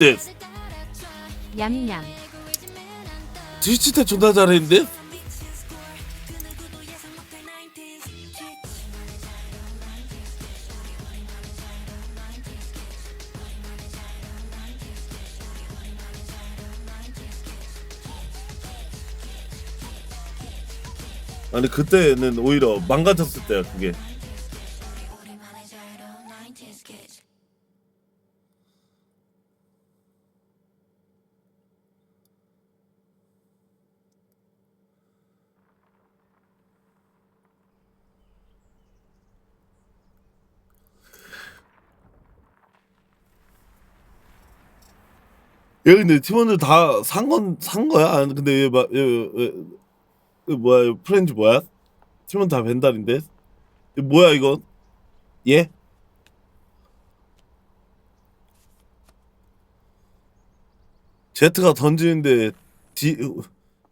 네. 트위치 때 존나 잘했는데? 아니 그때는 오히려 망가졌을 때야 그게 얘 근데 팀원들 다 산 건 산 거야? 아니, 근데 얘, 마, 얘, 얘, 얘 뭐야 얘 프렌즈 뭐야? 팀원 다 벤달인데? 얘 뭐야 이건? 얘? 제트가 던지는데 D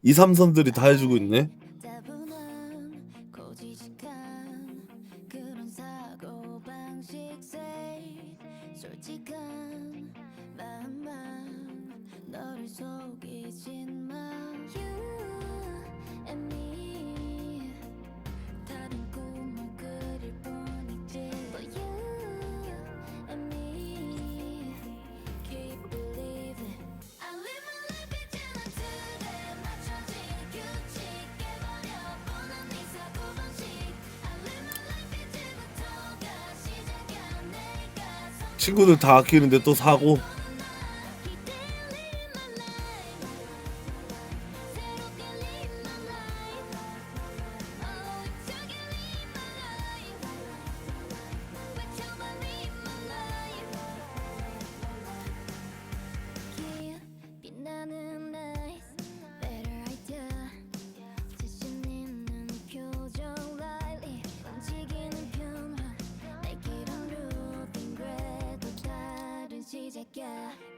2, 3선들이 다 해주고 있네? 친구들 다 아끼는데 또 사고 시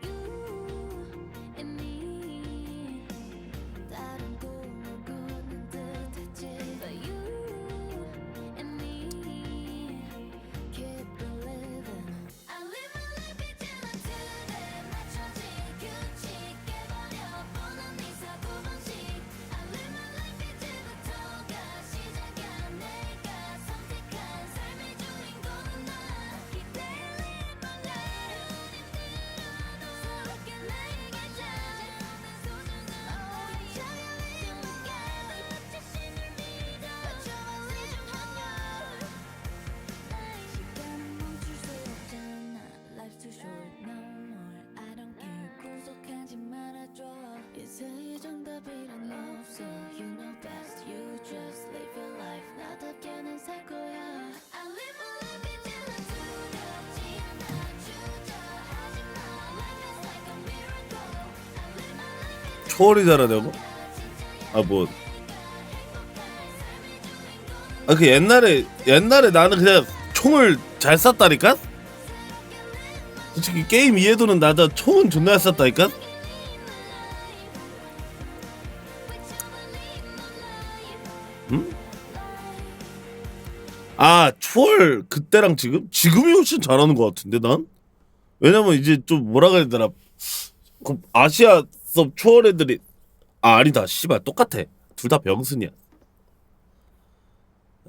life 초월이잖아 내가 아뭐 아 그 옛날에 옛날에 나는 그냥 총을 잘 쐈다니까? 솔직히 게임 이해도는 나다 총은 존나 잘 쐈다니까? 응? 아 초월 그때랑 지금? 지금이 훨씬 잘하는 것 같은데 난? 왜냐면 이제 좀 뭐라 그래야 되나 그 아시아 섭 초월 애들이 아 아니다. 씨발 똑같아. 둘 다 병순이야.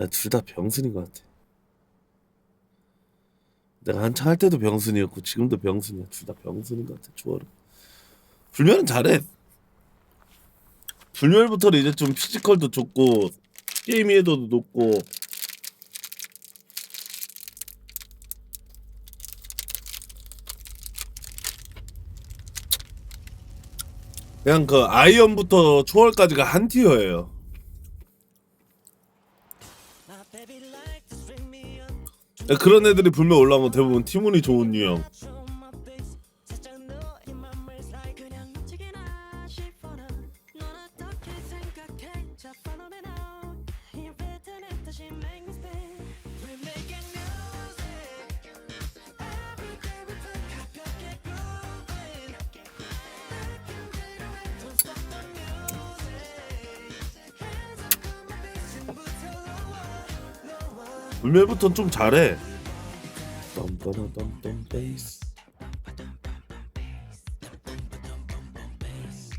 둘 다 병순인 것 같아. 내가 한창 할 때도 병순이었고 지금도 병순이야. 둘 다 병순인 것 같아 초월은. 불멸은 잘해. 불멸부터는 이제 좀 피지컬도 좋고 게임 이해도도 높고 그냥 그 아이언부터 초월까지가 한 티어예요. 그런 애들이 불면 올라오면 대부분 티문이 좋은 유형. 불멸부터는 좀 잘해. 덤덤덤덤 베이스.